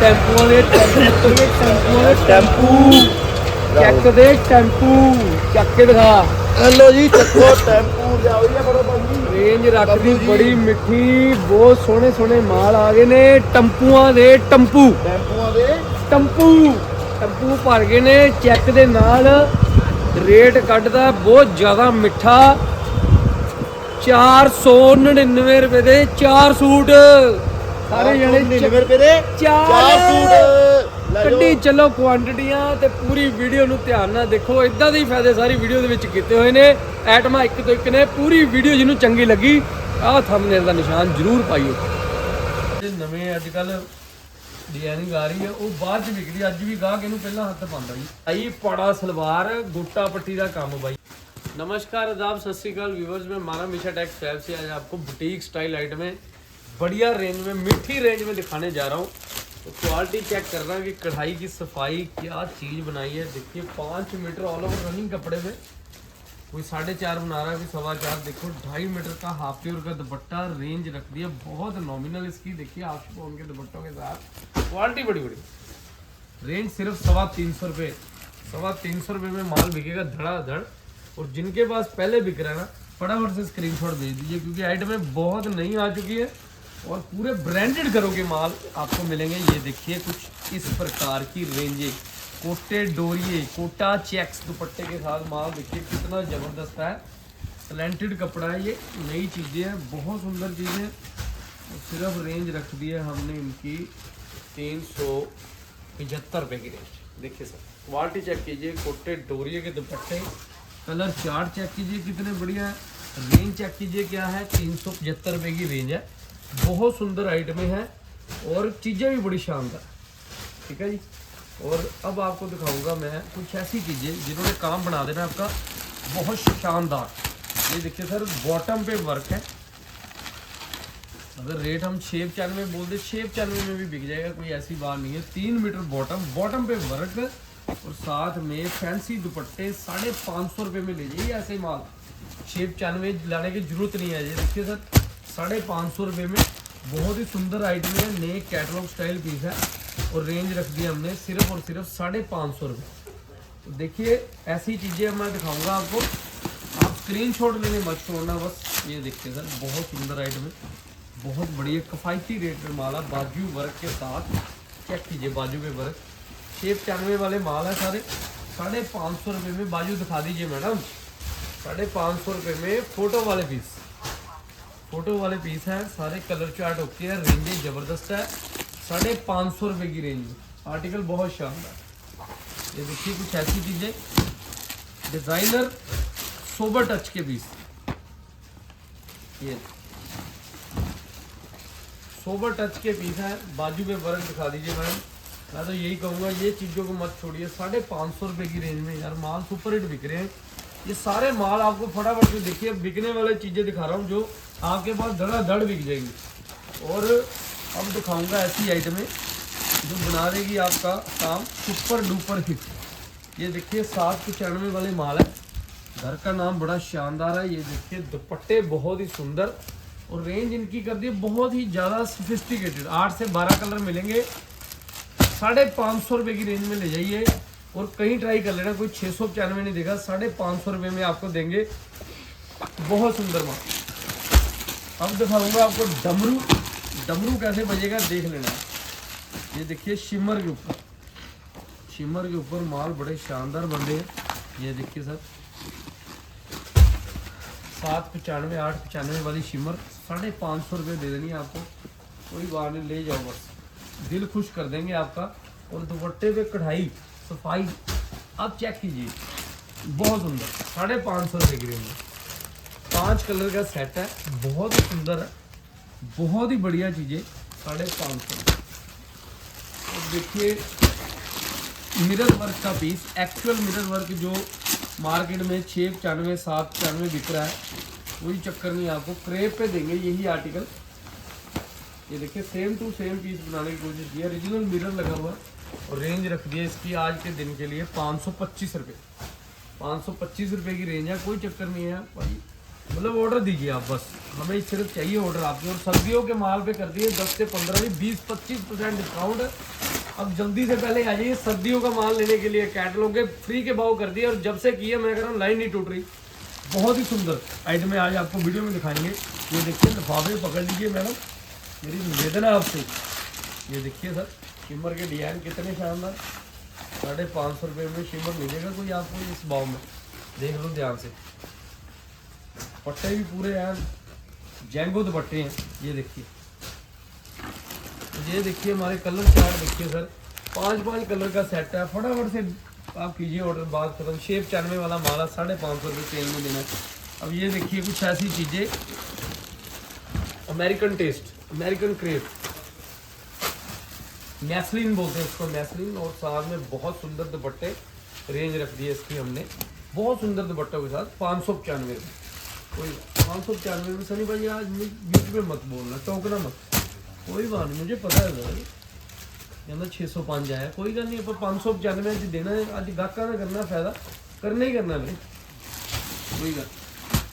Tempo ਦੇ tempo ਚੱਕ ਦੇ ਟੈਂਪੂ ਚੱਕ ਕੇ ਦਿਖਾ। ਹੈਲੋ ਜੀ ਚੱਕੋ ਟੈਂਪੂ ਲਿਆਓ ਜੀ ਬੜੋ ਬੰਦੀ ਰੇਂਜ ਰੱਖਦੀ ਬੱਬੂ ਜੀ। ਬੜੀ ਮਿੱਠੀ ਬਹੁਤ ਸੋਹਣੇ ਸੋਹਣੇ ਮਾਲ ਆ ਗਏ ਨੇ ਟੈਂਪੂਆਂ ਦੇ ਟੈਂਪੂ। ਟੈਂਪੂਆਂ ਦੇ? ਟੰਪੂ ਟੰਪੂ ਭਰ ਗਏ ਨੇ ਚੈੱਕ ਦੇ ਨਾਲ। ਰੇਟ ਕੱਢਦਾ ਬਹੁਤ ਜ਼ਿਆਦਾ ਮਿੱਠਾ। 499 ਰੁਪਏ ਦੇ 4 ਸੂਟ। ਸਾਰੇ ਜਣੇ 99 ਰੁਪਏ ਦੇ ਚਾਰ ਚਾਰ ਸੂਟ ਲੈ ਜਾਓ। ਕੱਢੀ ਚੱਲੋ ਕੁਆਂਟੀਟੀਆਂ ਤੇ ਪੂਰੀ ਵੀਡੀਓ ਨੂੰ ਧਿਆਨ ਨਾਲ ਦੇਖੋ ਇਦਾਂ ਦੇ ਹੀ ਫਾਇਦੇ ਸਾਰੀ ਵੀਡੀਓ ਦੇ ਵਿੱਚ ਕੀਤੇ ਹੋਏ ਨੇ ਐਟਮਾਂ ਇੱਕ ਤੋਂ ਇੱਕ ਨੇ ਪੂਰੀ ਵੀਡੀਓ ਜਿਹਨੂੰ ਚੰਗੀ ਲੱਗੀ ਆਹ ਥੰਬਨੇਲ ਦਾ ਨਿਸ਼ਾਨ ਜ਼ਰੂਰ ਪਾਈਓ ਜਿਹੜੇ ਨਵੇਂ ਅੱਜ ਕੱਲ ਡਿਜ਼ਾਈਨਿੰਗ ਆ ਰਹੀ ਹੈ ਉਹ ਬਾਅਦ ਚ ਵਿਕਦੀ ਅੱਜ ਵੀ ਗਾਹਕ ਇਹਨੂੰ ਪਹਿਲਾਂ ਹੱਥ ਪਾਉਂਦਾ ਜੀ ਆਈ ਪੜਾ ਸਲਵਾਰ गोटा पट्टी का काम भाई नमस्कार आदाब सत श्रीकाल व्यूवर्स मैं माना मिशा टेक्स फैब से आज आपको बुटीक स्टाइल आइटम में बढ़िया रेंज में, मीठी रेंज में दिखाने जा रहा हूँ। तो क्वालिटी चेक करना कि कढ़ाई की सफ़ाई क्या चीज़ बनाई है। देखिए, पाँच मीटर ऑल ओवर रनिंग कपड़े में। कोई साढ़े चार बना रहा है, कोई सवा चार। देखो, ढाई मीटर का हाफ़ प्योर का दुपट्टा रेंज रख दिया। बहुत नॉमिनल इसकी। देखिए आप के दुपट्टों के साथ। क्वालिटी बड़ी बड़ी। रेंज सिर्फ़ सवा तीन सौ रुपये सवा तीन सौ रुपये में माल बिकेगा धड़ाधड़ और जिनके पास पहले बिक रहा है ना, फटाफट से स्क्रीनशॉट भेज दीजिए, क्योंकि आइटमें बहुत नई आ चुकी है। और पूरे ब्रांडेड घरों के माल आपको मिलेंगे। ये देखिए कुछ इस प्रकार की रेंजें कोटे डोरिए, कोटा चेक्स दुपट्टे के साथ माल देखिए कितना ज़बरदस्त है। टैलेंटेड कपड़ा है ये, नई चीज़ें हैं, बहुत सुंदर चीज़ें। सिर्फ़ रेंज रख दी है हमने इनकी तीन सौ पचहत्तर रुपये की रेंज देखिए सर क्वालिटी चेक कीजिए, कोटे डोरिए के दुपट्टे। कलर चार्ट चेक कीजिए, कितने बढ़िया है। रेंज चेक कीजिए, क्या है? तीन सौ पचहत्तर रुपये की रेंज है। बहुत सुंदर आइटमें हैं और चीज़ें भी बड़ी शानदार। ठीक है जी? और अब आपको दिखाऊँगा मैं कुछ ऐसी चीज़ें जिन्होंने काम बना देना आपका। बहुत शानदार। ये देखिए सर बॉटम पे वर्क है। अगर रेट हम छः पचानवे बोल दे छः पचानवे में भी बिक जाएगा, कोई ऐसी बात नहीं है। तीन मीटर बॉटम बॉटम पे वर्क और साथ में फैंसी दुपट्टे साढ़े पाँच सौ रुपये में ले जाइए ऐसे माल। छः पचानवे लाने की ज़रूरत नहीं है। ये देखिए सर साढ़े पाँच सौ रुपये में बहुत ही सुंदर आइटम है नए कैटलॉग स्टाइल पीस है और रेंज रख दी हमने सिर्फ़ और सिर्फ़ साढ़े पाँच सौ रुपये। तो देखिए, ऐसी चीज़ें मैं दिखाऊँगा आपको। आप स्क्रीन शॉट लेने मत छोड़ना बस। ये देखिए सर, बहुत सुंदर आइटम है। बहुत बढ़िया किफ़ायती रेट में माल है, बाजू वर्क के साथ। चेक कीजिए, बाजू पे वर्क छः पचानवे वाले माल है सारे। साढ़े पाँच सौ रुपये में बाजू दिखा दीजिए मैडम। साढ़े पाँच सौ रुपये में फ़ोटो वाले पीस फ़ोटो वाले पीस है, सारे कलर चार्ट होते हैं, रेंजें ज़बरदस्त है। साढ़े पाँच सौ रुपये की रेंज। आर्टिकल बहुत शानदार ये देखिए कुछ ऐसी चीज़ें। डिज़ाइनर सोबर टच के पीस। ये। सोबर टच के पीस है। बाजू पे वर्क दिखा दीजिए मैडम मैं तो यही कहूँगा, ये चीज़ों को मत छोड़िए। साढ़े पाँच सौ रुपये की रेंज में यार, माल सुपर हिट बिक रहे हैं। ये सारे माल आपको फटाफट से देखिए, बिकने वाले चीज़ें दिखा रहा हूँ जो आपके पास धड़ाधड़ बिक जाएँगी। और अब दिखाऊँगा ऐसी आइटमें जो बना देगी आपका काम सुपर डुपर हिट ये देखिए, सात पचानवे वाले माल है। घर का नाम बड़ा शानदार है। ये देखिए, दुपट्टे बहुत ही सुंदर और रेंज इनकी कर दी, बहुत ही ज़्यादा सोफिस्टिकेटेड आठ से बारह कलर मिलेंगे। साढ़े पाँच सौ रुपये की रेंज में ले जाइए। और कहीं ट्राई कर लेना, कोई छः सौ पचानवे नहीं देगा, साढ़े पाँच सौ रुपये में आपको देंगे। बहुत सुंदर माल। अब दिखाऊँगा आपको डमरू। डमरू कैसे बजेगा, देख लेना। ये देखिए शिमर के ऊपर। शिमर के ऊपर माल बड़े शानदार बंदे हैं। ये देखिए सर। सात पचानवे, आठ पचानवे वाली शिमर, साढ़े पाँच सौ रुपये दे देनी है आपको। कोई बात नहीं, ले जाओ बस। दिल खुश कर देंगे आपका। और दुपट्टे पे कढ़ाई। सफ़ाई। आप चेक कीजिए। बहुत सुंदर। साढ़े पाँच सौ रुपये की में। पाँच कलर का सेट है। बहुत ही सुंदर है। बहुत ही बढ़िया चीज़ें। साढ़े पाँच सौ। देखिए मिरर वर्क का पीस एक्चुअल मिरर वर्क जो मार्केट में छः पचानवे सात पचानवे बिक रहा है कोई चक्कर नहीं आपको क्रेप पे देंगे। यही आर्टिकल ये देखिए सेम टू सेम पीस बनाने की कोशिश की। है ओरिजिनल मिरर लगा हुआ। है और रेंज रख दी है इसकी आज के दिन के लिए पाँच सौ पच्चीस रुपये पाँच सौ पच्चीस रुपये की रेंज है, कोई चक्कर नहीं है। भाई मतलब ऑर्डर दीजिए आप बस। हमें सिर्फ़ चाहिए ऑर्डर आपके। और सर्दियों के माल पे कर दिए 10 से 15 भी 20 25 परसेंट डिस्काउंट अब जल्दी से पहले आ जाइए सर्दियों का माल लेने के लिए। कैटलॉग के फ्री के भाव कर दिए और जब से किए मैं कह रहा हूँ लाइन नहीं टूट रही। बहुत ही सुंदर आइटम आज आपको वीडियो में दिखाएँगे। ये देखिए, लिफाफे पकड़ लीजिए मैडम। मेरी निवेदन है आपसे। ये देखिए सर। शिमर के डिज़ाइन कितने शानदार। साढ़े पाँच सौ रुपये में शिमर मिलेगा कोई आपको इस भाव में? देख लो ध्यान से। पट्टे भी पूरे हैं, जेंगो दुपट्टे हैं, ये देखिए। ये देखिए हमारे कलर चार्ट देखिए सर। पाँच पाँच कलर का सेट है। फटाफट से आप कीजिए ऑर्डर बात खत्म। शेप चानवे वाला माला साढ़े पाँच सौ रुपये सेल में देना अब ये देखिए कुछ ऐसी चीज़ें। American test, American crepe. मैसलिन बोलते हैं इसको मैसलिन और साथ में बहुत सुंदर दुपट्टे रेंज रख दी है इसकी हमने बहुत सुंदर दुपट्टों के साथ पाँच सौ पचानवे कोई पाँच सौ पचानवे में सनी भाई आज मुझे बीच में मत बोलना टोकना मत कोई बात नहीं मुझे पता है सर ਕਹਿੰਦਾ 605 ਆਇਆ ਕੋਈ ਗੱਲ ਨਹੀਂ ਆਪਾਂ 595 ਚ ਦੇਣਾ ਹੈ ਅੱਜ ਗਾਹਕਾਂ ਦਾ ਕਰਨਾ ਫਾਇਦਾ ਕਰਨਾ ਹੀ ਕਰਨਾ ਵੀਰੇ ਕੋਈ ਗੱਲ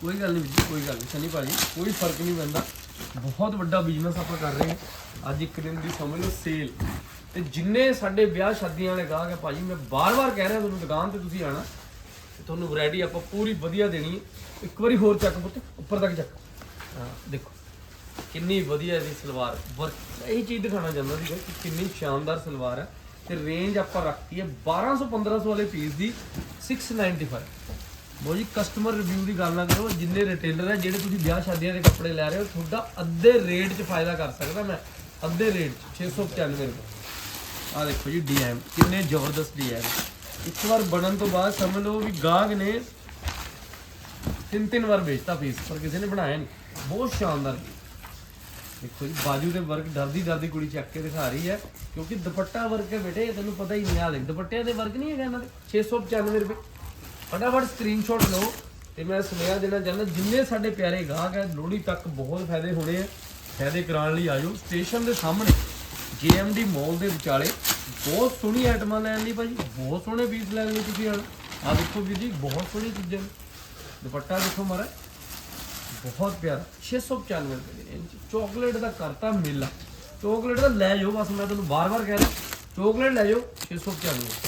ਕੋਈ ਗੱਲ ਨਹੀਂ ਵੀਰ ਜੀ, ਕੋਈ ਗੱਲ ਨਹੀਂ ਸਨੀ ਭਾਜੀ ਕੋਈ ਫਰਕ ਨਹੀਂ ਪੈਂਦਾ ਬਹੁਤ ਵੱਡਾ ਬਿਜ਼ਨਸ ਆਪਾਂ ਕਰ ਰਹੇ ਹਾਂ। ਅੱਜ ਇੱਕ ਦਿਨ ਦੀ ਸਮਝ ਲਓ ਸੇਲ ਤੇ ਜਿੰਨੇ ਸਾਡੇ ਵਿਆਹ ਸ਼ਾਦੀਆਂ ਵਾਲੇ ਗਾਹਕ ਹੈ ਭਾਜੀ, ਮੈਂ ਬਾਰ-ਬਾਰ ਕਹਿ ਰਿਹਾ ਤੁਹਾਨੂੰ, ਦੁਕਾਨ ਤੇ ਤੁਸੀਂ ਆਣਾ। ਤੇ ਤੁਹਾਨੂੰ ਵੈਰਾਈਟੀ ਆਪਾਂ ਪੂਰੀ ਵਧੀਆ ਦੇਣੀ ਹੈ। ਇੱਕ ਵਾਰੀ ਹੋਰ ਚੱਕ ਪੁੱਤ, ਉੱਪਰ ਤੱਕ ਚੱਕ ਹਾਂ, ਦੇਖੋ, ਕਿੰਨੀ ਵਧੀਆ ਇਹਦੀ ਸਲਵਾਰ। ਵਰਕ ਇਹ ਚੀਜ਼ ਦਿਖਾਣਾ ਚਾਹੁੰਦਾ ਸੀਗਾ ਕਿ ਕਿੰਨੀ ਸ਼ਾਨਦਾਰ ਸਲਵਾਰ ਹੈ। ਤੇ ਰੇਂਜ ਆਪਾਂ ਰੱਖਤੀ ਹੈ 1200 1500 ਵਾਲੇ ਪੀਸ ਦੀ 695 ਬੋ ਜੀ ਕਸਟਮਰ ਰਿਵਿਊ ਦੀ ਗੱਲ ਨਾ ਕਰੋ, ਜਿੰਨੇ ਰਿਟੇਲਰ ਹੈ ਜਿਹੜੇ ਤੁਸੀਂ ਵਿਆਹ ਸ਼ਾਦੀਆਂ ਦੇ ਕੱਪੜੇ ਲੈ ਰਹੇ ਹੋ, ਤੁਹਾਡਾ ਅੱਧੇ ਰੇਟ 'ਚ ਫਾਇਦਾ ਕਰ ਸਕਦਾ ਮੈਂ। ਅੱਧੇ ਰੇਟ 'ਚ 695 ਰੁਪਏ। ਆ ਦੇਖੋ ਜੀ ਡੀਐਮ ਕਿੰਨੇ ਜ਼ਬਰਦਸਤ ਡੀਐਮ ਇੱਕ ਵਾਰ ਬਣਨ ਤੋਂ ਬਾਅਦ ਸਮਝ ਲਓ ਵੀ ਗਾਹਕ ਨੇ ਤਿੰਨ ਤਿੰਨ ਵਾਰ ਵੇਚਤਾ ਪੀਸ ਪਰ ਕਿਸੇ ਨੇ ਬਣਾਇਆ ਨਹੀਂ। ਬਹੁਤ ਸ਼ਾਨਦਾਰ piece। ਦੇਖੋ ਜੀ, ਬਾਜੂ ਦੇ ਵਰਕ ਡਰਦੀ ਡਰਦੀ ਕੁੜੀ ਚੱਕ ਕੇ ਦਿਖਾ ਰਹੀ ਹੈ, ਕਿਉਂਕਿ ਦੁਪੱਟਾ ਵਰਕ ਹੈ ਬੇਟੇ ਤੈਨੂੰ ਪਤਾ ਹੀ ਨਹੀਂ ਆ ਦੇਖ, ਦੁਪੱਟਿਆਂ ਦੇ ਵਰਕ ਨਹੀਂ ਹੈਗਾ ਇਹਨਾਂ ਦੇ। 695 ਰੁਪਏ। ਫਟਾਫਟ ਸਕਰੀਨਸ਼ਾਟ ਲਓ ਤੇ ਮੈਂ ਸੁਨੇਹਾ ਦੇਣਾ ਚਾਹੁੰਦਾ, ਜਿੰਨੇ ਸਾਡੇ ਪਿਆਰੇ ਗਾਹਕ ਹੈ ਲੋਹੜੀ ਤੱਕ ਬਹੁਤ ਫਾਇਦੇ ਹੋਣੇ ਆ। ਫਾਇਦੇ ਕਰਾਉਣ ਲਈ ਆਜੋ ਸਟੇਸ਼ਨ ਦੇ ਸਾਹਮਣੇ JMD ਮਾਲ ਦੇ ਵਿਚਾਲੇ ਬਹੁਤ ਸੋਹਣੀ ਆਈਟਮਾਂ ਲੈਣ ਲਈ ਭਾਜੀ, ਬਹੁਤ ਸੋਹਣੇ ਪੀਸ ਲੈਣ ਲਈ ਤੁਸੀਂ ਆਣਾ ਆ ਦੇਖੋ ਵੀਰ ਜੀ, ਬਹੁਤ ਸੋਹਣੀ ਚੀਜ਼ਾਂ ਦੁਪੱਟਾ ਦੇਖੋ ਮਾਰਾ ਬਹੁਤ ਪਿਆਰਾ। 695 ਰੁਪਏ ਦੀ ਰੇਂਜ ਚਾਕਲੇਟ ਦਾ ਕਰਤਾ ਮੇਲਾ। ਚਾਕਲੇਟ ਦਾ ਲੈ ਜਾਓ, ਬਸ ਮੈਂ ਤੁਹਾਨੂੰ ਬਾਰ-ਬਾਰ ਕਹਿ ਰਿਹਾ। ਚਾਕਲੇਟ ਲੈ ਜਾਓ 695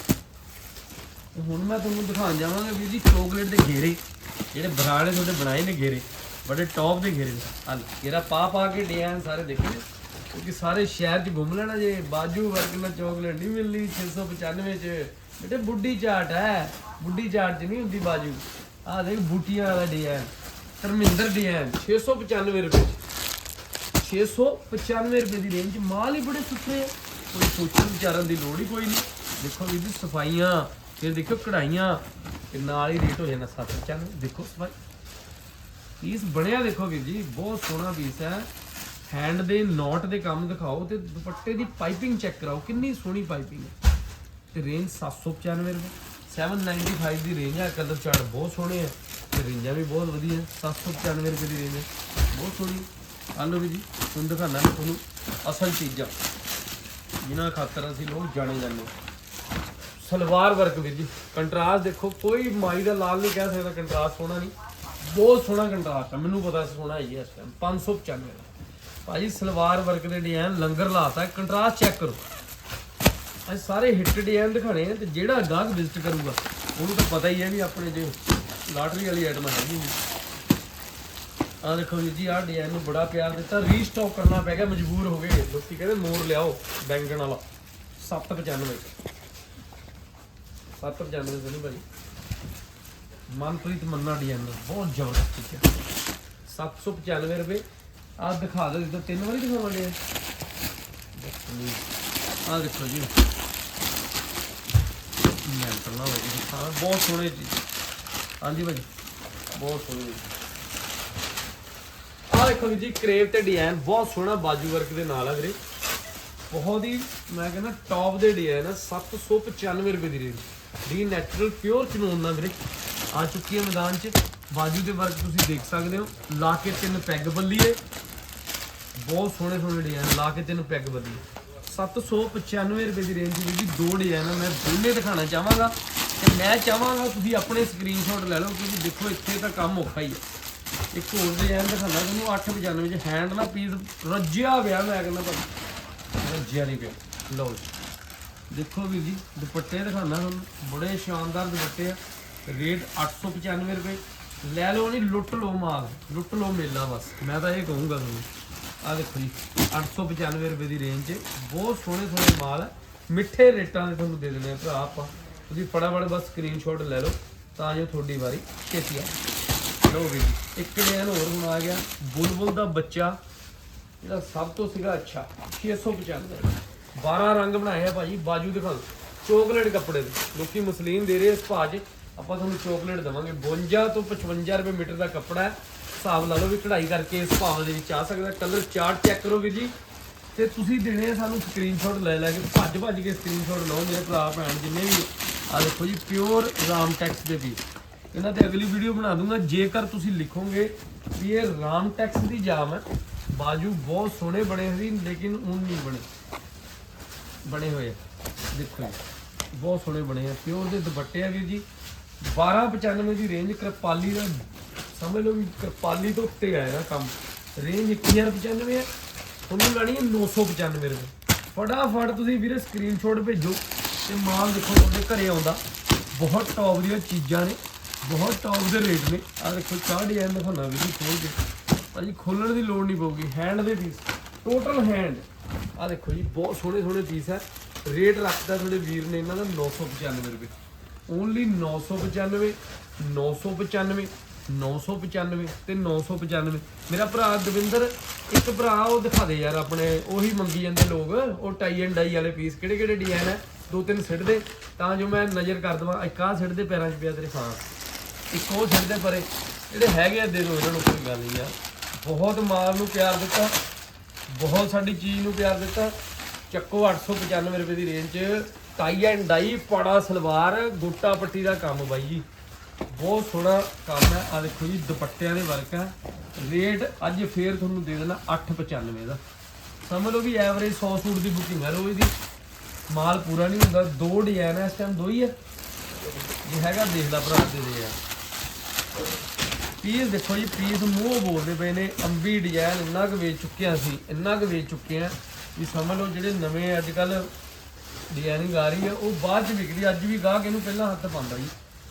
ਤੇ ਹੁਣ ਮੈਂ ਤੁਹਾਨੂੰ ਦਿਖਾਉਣ ਜਾਵਾਂਗਾ ਵੀਰ ਜੀ ਚਾਕਲੇਟ ਦੇ ਘੇਰੇ। ਜਿਹੜੇ ਬਰਾੜੇ ਤੁਹਾਡੇ ਬਣਾਏ ਨੇ ਘੇਰੇ। ਬੜੇ ਟੌਪ ਦੇ ਘੇਰੇ ਹਲ ਘੇਰਾ ਪਾ ਪਾ ਕੇ ਡਿਜ਼ਾਈਨ ਸਾਰੇ ਦੇਖੇ ਨੇ ਕਿਉਂਕਿ ਸਾਰੇ ਸ਼ਹਿਰ 'ਚ ਘੁੰਮ ਲੈਣਾ ਜੇ, ਬਾਜੂ ਵਰਗ ਨਾਲ ਚਾਕਲੇਟ ਨਹੀਂ ਮਿਲਣੀ 695 'ਚ। ਬੇਟੇ ਬੁੱਢੀ ਚਾਟ ਹੈ। ਬੁੱਢੀ ਚਾਟ 'ਚ ਨਹੀਂ ਹੁੰਦੀ ਬਾਜੂ। ਆਹ ਦੇਖ, ਬੂਟੀਆਂ ਵਾਲਾ ਡਿਜ਼ਾਈਨ। ਧਰਮਿੰਦਰ ਡਿਜ਼ਾਈਨ 695 ਰੁਪਏ 'ਚ। 695 ਰੁਪਏ ਦੀ ਰੇਂਜ ਮਾਲ ਹੀ ਬੜੇ ਸੁਥਰੇ ਕੋਈ ਸੋਚਣ ਵਿਚਾਰਨ ਦੀ ਲੋੜ ਹੀ ਕੋਈ ਨਹੀਂ। ਦੇਖੋ ਵੀ ਦੀ ਸਫਾਈਆਂ। ਫਿਰ ਦੇਖੋ ਕਢਾਈਆਂ ਤੇ ਨਾਲ ਹੀ ਰੇਟ ਹੋ ਜਾਣਾ 795 ਦੇਖੋ ਭਾਈ ਪੀਸ ਬਣਿਆ ਦੇਖੋ ਵੀਰ ਜੀ, ਬਹੁਤ ਸੋਹਣਾ ਪੀਸ ਹੈ। ਹੈਂਡ ਦੇ ਨੋਟ ਦੇ ਕੰਮ ਦਿਖਾਓ ਤੇ ਦੁਪੱਟੇ ਦੀ ਪਾਈਪਿੰਗ ਚੈੱਕ ਕਰਾਓ, ਕਿੰਨੀ ਸੋਹਣੀ ਪਾਈਪਿੰਗ ਹੈ। ਤੇ ਰੇਂਜ 795 ਰੁਪਏ। 795 ਦੀ ਰੇਂਜ ਹੈ ਕਲਰ ਚਾਰਟ ਬਹੁਤ ਸੋਹਣੇ ਹੈ ਤੇ ਰੇਂਜਾਂ ਵੀ ਬਹੁਤ ਵਧੀਆ 795 ਰੁਪਏ ਦੀ ਰੇਂਜ ਹੈ। ਬਹੁਤ ਸੋਹਣੀ। ਆਲੋ ਲਓ ਵੀ ਜੀ ਹੁਣ ਦਿਖਾਣਾ ਮੈਂ ਤੁਹਾਨੂੰ ਅਸਲ ਚੀਜ਼ਾਂ। ਜਿਨ੍ਹਾਂ ਖਾਤਰ ਅਸੀਂ ਲੋਕ ਜਾਣੇ ਜਾਂਦੇ ਸਲਵਾਰ ਵਰਕ ਵੀਰ ਜੀ। ਕੰਟਰਾਸਟ ਦੇਖੋ, ਕੋਈ ਮਾਈ ਦਾ ਲਾਲ ਨਹੀਂ ਕਹਿ ਸਕਦਾ, ਕੰਟਰਾਸਟ ਸੋਹਣਾ ਨਹੀਂ। ਬਹੁਤ ਸੋਹਣਾ ਕੰਟਰਾਸਟ ਹੈ ਮੈਨੂੰ ਪਤਾ ਸੋਹਣਾ ਹੀ ਹੈ ਇਸ ਟਾਈਮ 595 ਦਾ। ਭਾਜੀ, ਸਲਵਾਰ ਵਰਕ ਦੇ ਡਿਜ਼ਾਈਨ ਲੰਗਰ ਲਾਤਾ, ਕੰਟਰਾਸਟ ਚੈੱਕ ਕਰੋ। ਅੱਜ ਸਾਰੇ ਹਿੱਟ ਡਿਜ਼ਾਈਨ ਦਿਖਾਣੇ ਆ ਤੇ ਜਿਹੜਾ ਗਾਹਕ ਵਿਜ਼ਿਟ ਕਰੂਗਾ, ਉਹਨੂੰ ਤਾਂ ਪਤਾ ਹੀ ਹੈ ਵੀ ਆਪਣੇ ਜੇ ਲਾਟਰੀ ਵਾਲੀ ਆਈਟਮ ਹੈਗੀ ਨਹੀਂ ਆ ਦੇਖੋ ਵੀਰ ਜੀ, ਆਹ ਡਿਜ਼ਾਈਨ ਨੂੰ ਬੜਾ ਪਿਆਰ ਦਿੱਤਾ। ਰੀਸਟਾਕ ਕਰਨਾ ਪੈ ਗਿਆ, ਮਜਬੂਰ ਹੋ ਗਏ। ਲੋਕੀ ਕਹਿੰਦੇ ਮੋਰ ਲਿਆਓ, ਬੈਂਗਣ ਵਾਲਾ। 795 795 ਸਨੀ ਭਾਈ ਮਨਪ੍ਰੀਤ ਮੰਨਾ ਡਿਜ਼ਾਈਨ ਬਹੁਤ ਜ਼ਬਰਦਸਤ ਚੀਜ਼ ਹੈ। 795 ਰੁਪਏ। ਆ ਦਿਖਾ ਦਿਓ ਜਿੱਦਾਂ ਤਿੰਨ ਵਾਰੀ ਦਿਖਾਵਾਂਗੇ। ਆ ਦੇਖੋ ਜੀ। ਮੈਂ ਤਾਂ ਨਾ ਹੋਈ ਹਾਂ ਬਹੁਤ ਸੋਹਣੇ ਚੀਜ਼। ਹਾਂਜੀ ਭਾਜੀ। ਬਹੁਤ ਸੋਹਣੇ ਆ ਦੇਖੋ ਵੀਰ ਜੀ, ਕਰੇਵ ਤੇ ਡਿਜ਼ਾਈਨ ਬਹੁਤ ਸੋਹਣਾ ਬਾਜੂ ਵਰਕ ਦੇ ਨਾਲ ਆ ਵੀਰੇ। ਬਹੁਤ ਹੀ, ਮੈਂ ਕਹਿੰਦਾ ਟੌਪ ਦੇ ਡਿਜ਼ਾਈਨ ਆ 795 ਰੁਪਏ ਦੀ ਰੇਂਜ ਦੀ ਨੈਚੁਰਲ ਪਿਓਰ ਚਨੂਨ ਨਾਲ ਵੀਰੇ। ਆ ਚੁੱਕੀ ਹੈ ਮੈਦਾਨ 'ਚ। ਬਾਜੂ ਦੇ ਵਰਕ ਤੁਸੀਂ ਦੇਖ ਸਕਦੇ ਹੋ। ਲਾ ਕੇ ਤਿੰਨ ਪੈਗ ਬੱਲੀਏ। ਬਹੁਤ ਸੋਹਣੇ ਸੋਹਣੇ ਡਿਜ਼ਾਈਨ ਲਾ ਕੇ ਤਿੰਨ ਪੈਗ ਬੱਲੀਏ। 795 ਰੁਪਏ ਦੀ ਰੇਂਜ ਵਿੱਚ ਜੀ ਦੋ ਡਿਜ਼ਾਈਨ ਮੈਂ ਦੋਨੇ ਦਿਖਾਣਾ ਚਾਹਾਂਗਾ। ਤੇ ਮੈਂ ਚਾਹਾਂਗਾ ਤੁਸੀਂ ਆਪਣੇ ਸਕਰੀਨਸ਼ਾਟ ਲੈ ਲਓ, ਕਿਉਂਕਿ ਦੇਖੋ ਇੱਥੇ ਤਾਂ ਕੰਮ ਔਖਾ ਹੀ ਹੈ ਇੱਕ ਹੋਰ ਡਿਜ਼ਾਈਨ ਦਿਖਾਣਾ ਤੁਹਾਨੂੰ 895 ਚ ਹੈਂਡ ਨਾਲ ਪੀਸ ਰੱਜਿਆ ਪਿਆ ਮੈਂ ਕਹਿੰਦਾ ਭਾਈ। ਰੱਜਿਆ ਨਹੀਂ ਪਿਆ। ਲਓ ਜੀ। ਦੇਖੋ ਵੀਰ ਜੀ, ਦੁਪੱਟੇ ਦਿਖਾਣਾ ਤੁਹਾਨੂੰ। ਬੜੇ ਸ਼ਾਨਦਾਰ ਦੁਪੱਟੇ ਆ। ਰੇਟ 895 ਰੁਪਏ। ਲੈ ਲਓ ਨਹੀਂ ਲੁੱਟ ਲਓ ਮਾਲ। ਲੁੱਟ ਲਓ ਮੇਲਾ ਬਸ। ਮੈਂ ਤਾਂ ਇਹ ਕਹੂੰਗਾ ਤੁਹਾਨੂੰ। ਆ ਦੇਖੋ ਜੀ 895 ਰੁਪਏ ਦੀ ਰੇਂਜ 'ਚ ਬਹੁਤ ਸੋਹਣੇ ਸੋਹਣੇ ਮਾਲ ਹੈ ਮਿੱਠੇ ਰੇਟਾਂ ਦੇ ਤੁਹਾਨੂੰ ਦੇ ਦਿੰਦੇ ਆ ਭਰਾ ਆਪਾਂ। ਤੁਸੀਂ ਫਟਾਫਟ ਬਸ ਸਕਰੀਨਸ਼ਾਟ ਲੈ ਲਓ। ਤਾਂ ਜੋ ਤੁਹਾਡੀ ਵਾਰੀ ਛੇਤੀ ਆ। ਲਓ ਵੀ ਇੱਕ ਡਿਜ਼ਾਈਨ ਹੋਰ ਹੁਣ ਆ ਗਿਆ। ਬੁਲਬੁਲ ਦਾ ਬੱਚਾ। ਜਿਹੜਾ ਸਭ ਤੋਂ ਸੀਗਾ ਅੱਛਾ 695 12 ਰੰਗ ਬਣਾਏ ਆ ਭਾਜੀ, ਬਾਜੂ ਦਿਖਾਓ ਚੋਕਲੇਟ ਕੱਪੜੇ ਦੇ। ਲੋਕੀ ਮਸਲੀਨ ਦੇ ਰਹੇ ਇਸ ਭਾਅ 'ਚ। ਆਪਾਂ ਤੁਹਾਨੂੰ ਚੋਕਲੇਟ ਦਵਾਂਗੇ। 52 ਤੋਂ 55 ਰੁਪਏ ਮੀਟਰ ਦਾ ਕੱਪੜਾ ਹੈ। ਹਿਸਾਬ ਲਾ ਲਓ ਵੀ ਕਢਾਈ ਕਰਕੇ ਇਸ ਭਾਅ ਦੇ ਵਿੱਚ ਆ ਸਕਦਾ। ਕਲਰ ਚਾਰਟ ਚੈੱਕ ਕਰੋ ਵੀਰ ਜੀ। ਤੇ ਤੁਸੀਂ ਦੇਣੇ ਸਾਨੂੰ ਸਕਰੀਨਸ਼ਾਟ ਲੈ ਲੈ ਕੇ। ਭੱਜ ਭੱਜ ਕੇ ਸਕਰੀਨਸ਼ਾਟ ਲਓ ਮੇਰੇ ਭਰਾ, ਭੈਣ ਜਿੰਨੇ ਵੀ। ਆ ਦੇਖੋ ਜੀ ਪਿਓਰ ਰਾਮ ਟੈਕਸ ਦੇ ਵੀ। ਇਹਨਾਂ ਤੇ ਅਗਲੀ ਵੀਡੀਓ ਬਣਾ ਦੂੰਗਾ। ਜੇਕਰ ਤੁਸੀਂ ਲਿਖੋਗੇ ਵੀ ਇਹ ਰਾਮ ਟੈਕਸ ਦੀ ਜਾਮ ਹੈ, ਬਾਜੂ ਬਹੁਤ ਸੋਹਣੇ ਬਣੇ ਸੀ, ਲੇਕਿਨ ਹੁਣ ਨਹੀਂ ਬਣੇ। ਬਣੇ ਹੋਏ ਆ। ਦੇਖੋ ਜੀ, ਬਹੁਤ ਸੋਹਣੇ ਬਣੇ ਆ। ਪਿਓਰ ਦੇ ਦੁਪੱਟੇ ਆ ਵੀਰ ਜੀ। 1295 ਦੀ ਰੇਂਜ ਕਿਰਪਾਲੀ ਦਾ, ਸਮਝ ਲਓ ਵੀ ਕਿਰਪਾਲੀ ਤੋਂ ਉੱਤੇ ਆਇਆ ਨਾ ਕੰਮ। ਰੇਂਜ 1095 ਹੈ ਤੁਹਾਨੂੰ ਲੈਣੀ ਹੈ 995 ਰੁਪਏ। ਫਟਾਫਟ ਤੁਸੀਂ ਵੀਰੇ ਸਕਰੀਨਸ਼ਾਟ ਭੇਜੋ ਤੇ ਮਾਲ ਦੇਖੋ ਤੁਹਾਡੇ ਘਰੇ ਆਉਂਦਾ। ਬਹੁਤ ਟੌਪ ਦੀਆਂ ਚੀਜ਼ਾਂ ਨੇ, ਬਹੁਤ ਟੌਪ ਦੇ ਰੇਟ ਨੇ। ਆ ਦੇਖੋ, ਚਾਹ ਡਿਜ਼ਾਈਨ ਦਿਖਾਉਣਾ ਵੀ ਜੀ ਖੋਲ ਕੇ ਭਾਜੀ, ਖੋਲਣ ਦੀ ਲੋੜ ਨਹੀਂ ਪਊਗੀ ਹੈਂਡ ਦੇ ਪੀਸ ਟੋਟਲ ਹੈਂਡ ਆ ਦੇਖੋ ਜੀ, ਬਹੁਤ ਸੋਹਣੇ ਸੋਹਣੇ ਪੀਸ ਹੈ ਰੇਟ ਰੱਖਦਾ ਤੁਹਾਡੇ ਵੀਰ ਨੇ ਇਹਨਾਂ ਦਾ 995 ਰੁਪਏ। ਓਨਲੀ 995 995 995 ਤੇ 995 ਮੇਰਾ ਭਰਾ ਦਵਿੰਦਰ, ਇੱਕ ਭਰਾ ਉਹ ਦਿਖਾ ਦੇ ਯਾਰ ਆਪਣੇ, ਉਹੀ ਮੰਗੀ ਜਾਂਦੇ ਲੋਕ। ਉਹ ਟਾਈ ਐਂਡ ਡਾਈ ਵਾਲੇ ਪੀਸ ਕਿਹੜੇ ਕਿਹੜੇ ਡਿਜ਼ਾਈਨ ਹੈ ਦੋ ਤਿੰਨ ਸਿੱਟ ਦੇ, ਤਾਂ ਜੋ ਮੈਂ ਨਜ਼ਰ ਕਰ ਦਵਾਂ। ਇੱਕ ਆਹ ਸਿੱਟ ਦੇ ਪੈਰਾਂ 'ਚ ਪਿਆ ਤੇਰੇ ਹਾਂ ਇੱਕ ਉਹ ਸਿੱਟ ਦੇ ਪਰੇ। ਜਿਹੜੇ ਹੈਗੇ ਆ, ਦੇ ਦੋ, ਇਹਨਾਂ ਨੂੰ ਕੋਈ ਗੱਲ ਨਹੀਂ ਯਾਰ ਬਹੁਤ ਮਾਲ ਨੂੰ ਪਿਆਰ ਦਿੱਤਾ। ਬਹੁਤ ਸਾਡੀ ਚੀਜ਼ ਨੂੰ ਪਿਆਰ ਦਿੱਤਾ। ਚੱਕੋ 895 ਰੁਪਏ ਦੀ ਰੇਂਜ 'ਚ ਟਾਈ ਐਂਡ ਡਾਈ ਪਾੜਾ, ਸਲਵਾਰ, ਗੋਟਾ ਪੱਟੀ ਦਾ ਕੰਮ ਬਾਈ ਜੀ। ਬਹੁਤ ਸੋਹਣਾ ਕੰਮ ਹੈ। ਆ ਦੇਖੋ ਜੀ, ਦੁਪੱਟਿਆਂ ਦੇ ਵਰਕ ਹੈ। ਰੇਟ ਅੱਜ ਫੇਰ ਤੁਹਾਨੂੰ ਦੇ ਦੇਣਾ 895 ਦਾ। ਸਮਝ ਲਓ ਵੀ ਐਵਰੇਜ 100 ਸੂਟ ਦੀ ਬੁਕਿੰਗ ਹੈ ਰੋਜ਼ ਦੀ। ਮਾਲ ਪੂਰਾ ਨਹੀਂ ਹੁੰਦਾ। ਦੋ ਡਿਜ਼ਾਈਨ ਹੈ, ਇਸ ਟਾਈਮ ਦੋ ਹੀ ਹੈ। ਜੇ ਹੈਗਾ ਦੇਖ ਲੈ ਭਰਾ ਦੇ ਦੇ ਯਾਰ। ਪੀਸ ਦੇਖੋ ਜੀ ਪੀਸ ਮੂੰਹ ਬੋਲਦੇ ਪਏ ਨੇ, ਅੰਬੀ ਡਿਜ਼ਾਈਨ ਇੰਨਾ ਕੁ ਵੇਚ ਚੁੱਕਿਆ ਸੀ, ਇੰਨਾ ਕੁ ਵੇਚ ਚੁੱਕੇ ਆ ਵੀ ਸਮਝ ਲਓ ਜਿਹੜੇ ਨਵੇਂ ਅੱਜ ਕੱਲ ਡਿਜ਼ਾਈਨਿੰਗ ਆ ਰਹੀ ਹੈ ਉਹ ਬਾਅਦ ਚ ਵਿਕਦੀ ਅੱਜ ਵੀ ਗਾਹਕ ਇਹਨੂੰ ਪਹਿਲਾਂ ਹੱਥ ਪਾਉਂਦਾ ਜੀ।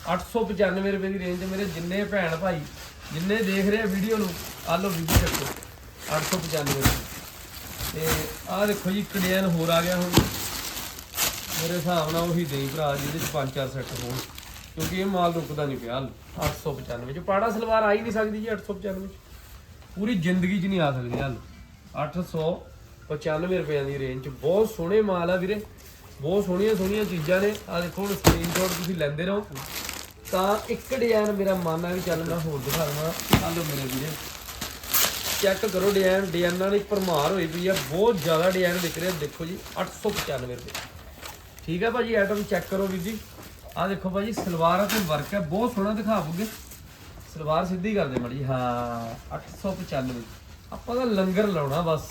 895 ਰੁਪਏ ਦੀ ਰੇਂਜ 'ਚ ਮੇਰੇ ਜਿੰਨੇ ਭੈਣ ਭਾਈ, ਜਿੰਨੇ ਦੇਖ ਰਹੇ ਆ ਵੀਡੀਓ ਨੂੰ ਆ ਲਓ ਵੀਡੀਓ ਚੱਕੋ 895 ਰੁਪਏ। ਤੇ ਆਹ ਦੇਖੋ ਜੀ, ਇੱਕ ਡਿਜ਼ਾਈਨ ਹੋਰ ਆ ਗਿਆ ਹੁਣ। ਮੇਰੇ ਹਿਸਾਬ ਨਾਲ ਉਹੀ ਦੇਈ ਭਰਾ, ਜਿਹਦੇ ਚ ਪੰਜ ਚਾਰ ਸੈੱਟ ਹੋਣ। ਕਿਉਂਕਿ ਇਹ ਮਾਲ ਰੁਕਦਾ ਨਹੀਂ ਪਿਆ ਹਾਲੇ। 895 ਚ। ਪਾੜਾ ਸਲਵਾਰ ਆ ਹੀ ਨਹੀਂ ਸਕਦੀ ਜੀ 895 ਚ। ਪੂਰੀ ਜ਼ਿੰਦਗੀ 'ਚ ਨਹੀਂ ਆ ਸਕਦੀ ਹਾਲ। 895 ਰੁਪਏ ਦੀ ਰੇਂਜ 'ਚ। ਬਹੁਤ ਸੋਹਣੇ ਮਾਲ ਆ ਵੀਰੇ। ਬਹੁਤ ਸੋਹਣੀਆਂ ਸੋਹਣੀਆਂ ਚੀਜ਼ਾਂ ਨੇ। ਆ ਦੇਖੋ, ਹੁਣ ਸਕਰੀਨਸ਼ਾਟ ਤੁਸੀਂ ਲੈਂਦੇ ਰਹੋ। ਤਾਂ ਇੱਕ ਡਿਜ਼ਾਈਨ ਮੇਰਾ ਮਨ ਆ ਵੀ ਚੱਲ ਮੈਂ ਹੋਰ ਦਿਖਾ ਦਵਾਂ। ਆ ਲਓ ਮੇਰੇ ਵੀਰੇ। ਚੈੱਕ ਕਰੋ ਡਿਜ਼ਾਈਨ ਡਿਜ਼ਾਈਨਾਂ ਦੀ ਭਰਮਾਰ ਹੋਈ ਪਈ ਆ। ਬਹੁਤ ਜ਼ਿਆਦਾ ਡਿਜ਼ਾਈਨ ਦਿਖ ਰਿਹਾ। ਦੇਖੋ ਜੀ 895 ਰੁਪਏ। ਠੀਕ ਹੈ ਭਾਜੀ ਆਈਟਮ ਚੈੱਕ ਕਰੋ ਵੀਰ ਜੀ। ਆ ਦੇਖੋ ਭਾਜੀ, ਸਲਵਾਰ ਤੇ ਵਰਕ ਹੈ, ਬਹੁਤ ਸੋਹਣਾ ਦਿਖਾਵੋਗੇ ਸਲਵਾਰ ਸਿੱਧੀ ਕਰਦੇ ਮੜੀ ਹਾਂ 895 ਆਪਾਂ ਦਾ ਲੰਗਰ ਲਾਉਣਾ ਬਸ।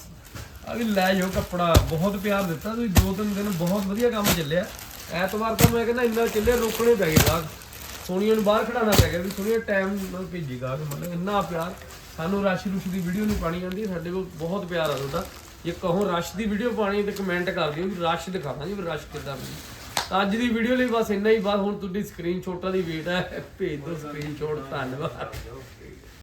ਆ ਵੀ ਲੈ ਜਾਓ ਕੱਪੜਾ, ਬਹੁਤ ਪਿਆਰ ਦਿੱਤਾ ਤੁਸੀਂ, ਦੋ ਤਿੰਨ ਦਿਨ ਬਹੁਤ ਵਧੀਆ ਕੰਮ ਚੱਲਿਆ। ਐਤਵਾਰ ਤਾਂ ਮੈਂ ਕਹਿੰਦਾ ਇੰਨਾ ਚੱਲਿਆ, ਰੋਕਣੇ ਪੈ ਗਏ ਗਾਹਕ। ਸੋਨੀਆ ਨੂੰ ਬਾਹਰ ਖੜਾਉਣਾ ਪੈ ਗਿਆ ਵੀ ਸੋਨੀਆ ਟਾਈਮ ਨਾਲ ਭੇਜੀ ਗਾਹਕ, ਮਤਲਬ ਇੰਨਾ ਪਿਆਰ। ਸਾਨੂੰ ਰਸ਼ ਰੁਸ਼ ਦੀ ਵੀਡੀਓ ਨਹੀਂ ਪਾਣੀ ਜਾਂਦੀ ਸਾਡੇ ਕੋਲ ਬਹੁਤ ਪਿਆਰ ਆ ਤੁਹਾਡਾ। ਜੇ ਕਹੋ ਰਸ਼ ਦੀ ਵੀਡੀਓ ਪਾਣੀ ਤੇ ਕਮੈਂਟ ਕਰ ਦਿਓ ਵੀ ਰਸ਼ ਦਿਖਾਵਾਂ ਜੀ ਵੀ ਰਸ਼ ਕਿੱਦਾਂ ਬਣੀ ਅੱਜ ਦੀ ਵੀਡੀਓ ਲਈ ਬਸ ਇੰਨਾ ਹੀ ਬਾਤ ਹੁਣ ਤੁਹਾਡੀ ਸਕਰੀਨਸ਼ਾਟਾਂ ਦੀ ਵੇਟ ਹੈ। ਭੇਜ ਦਿਓ ਸਕਰੀਨਸ਼ਾਟ ਧੰਨਵਾਦ।